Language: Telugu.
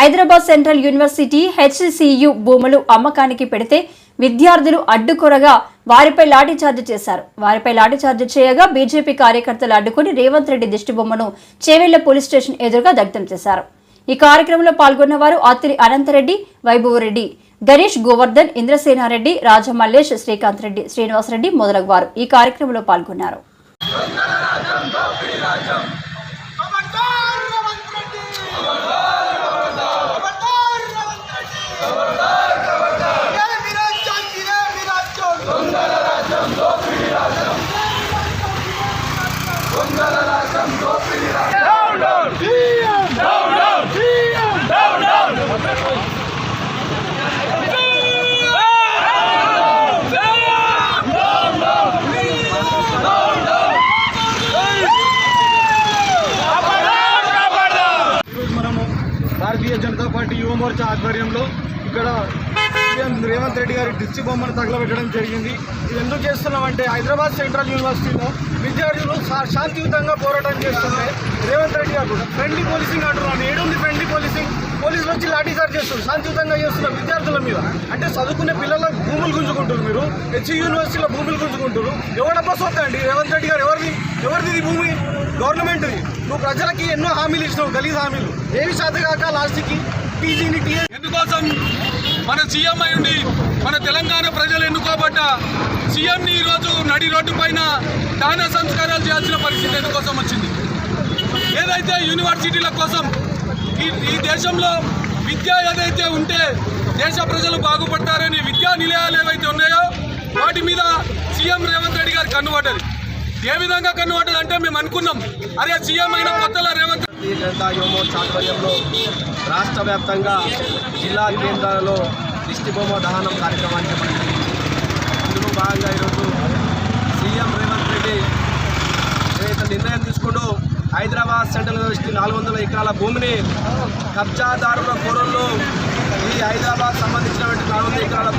హైదరాబాద్ సెంట్రల్ యూనివర్సిటీ హెచ్సియు భూములు అమ్మకానికి పెడితే విద్యార్థులు అడ్డుకొరగా వారిపై లాఠీచార్జ్ చేశారు. వారిపై లాఠీచార్జ్ చేయగా బీజేపీ కార్యకర్తలు అడ్డుకుని రేవంత్ రెడ్డి దిష్టిబొమ్మను చేవెళ్ళ పోలీస్ స్టేషన్ ఎదురుగా దగ్ధం చేశారు. ఈ కార్యక్రమంలో పాల్గొన్న వారు అత్తిరి అనంతరెడ్డి వైభవరెడ్డి గణేష్ గోవర్ధన్ ఇంద్రసేనారెడ్డి రాజమల్లేష్ శ్రీకాంత్ రెడ్డి శ్రీనివాసరెడ్డి మొదలగు వారు ఈ కార్యక్రమంలో పాల్గొన్నారు. పార్టీ యువ మోర్చా ఆధ్వర్యంలో ఇక్కడ సీఎం రేవంత్ రెడ్డి గారి దిష్టి బొమ్మను తగలబెట్టడం జరిగింది. ఇది ఎందుకు చేస్తున్నామంటే హైదరాబాద్ సెంట్రల్ యూనివర్సిటీలో విద్యార్థులు శాంతియుతంగా పోరాటం చేస్తున్నాయి రేవంత్ రెడ్డి గారు ఫ్రెండ్లీ పోలీసింగ్ అంటున్నాను ఏడుంది ఫ్రెండ్లీ పోలీసింగ్ పోలీసులు వచ్చి లాఠీచార్జ్ చేస్తున్నారు. శాంతియుతంగా చేస్తున్న విద్యార్థుల మీద. అంటే చదువుకునే పిల్లల భూములు గుంజుకుంటారు మీరు. హెచ్ యూనివర్సిటీలో భూములు గుంజుకుంటారు ఎవడబ్బా సొత్త అండి రేవంత్ రెడ్డి గారు ఎవరిది? ఎవరిది ఇది భూమి? గవర్నమెంట్ది. నువ్వు ప్రజలకి ఎన్నో హామీలు ఇచ్చినావు గలీజ్ హామీలు. ఏవి శాతగాక లాస్ట్కి టీజీని టీఏ ఎందుకోసం మన సీఎం అయ్యుండి మన తెలంగాణ ప్రజలు ఎన్నుకోబడ్డ? సీఎంని ఈరోజు నడి రోడ్డు పైన దాన సంస్కారాలు చేయాల్సిన పరిస్థితి ఎందుకోసం వచ్చింది? ఏదైతే యూనివర్సిటీల కోసం ఈ ఈ దేశంలో విద్య ఏదైతే ఉంటే దేశ ప్రజలు బాగుపడతారని విద్యా నిలయాలు ఏవైతే ఉన్నాయో వాటి మీద సీఎం రేవంత్ రెడ్డి గారు కన్నుబడ్డది ఏ విధంగా కన్నుబడ్డది అంటే మేము అనుకున్నాం. అరే సీఎం అయిన కొత్తలో రేవంత్ భారతీయ జనతా యువమోర్చా ఆధ్వర్యంలో రాష్ట్ర వ్యాప్తంగా జిల్లా కేంద్రాలలో దిష్టిబొమ్మ దహనం కార్యక్రమాన్ని చేపట్టింది అందులో భాగంగా ఈరోజు సీఎం రేవంత్ రెడ్డి ఏదైతే నిర్ణయం తీసుకుంటూ హైదరాబాద్ సెంట్రల్ యూనివర్సిటీ నాలుగు వందల ఎకరాల భూమిని కబ్జాదారుల కోరల్లో ఈ హైదరాబాద్ సంబంధించినటువంటి నాలుగు వందల ఎకరాల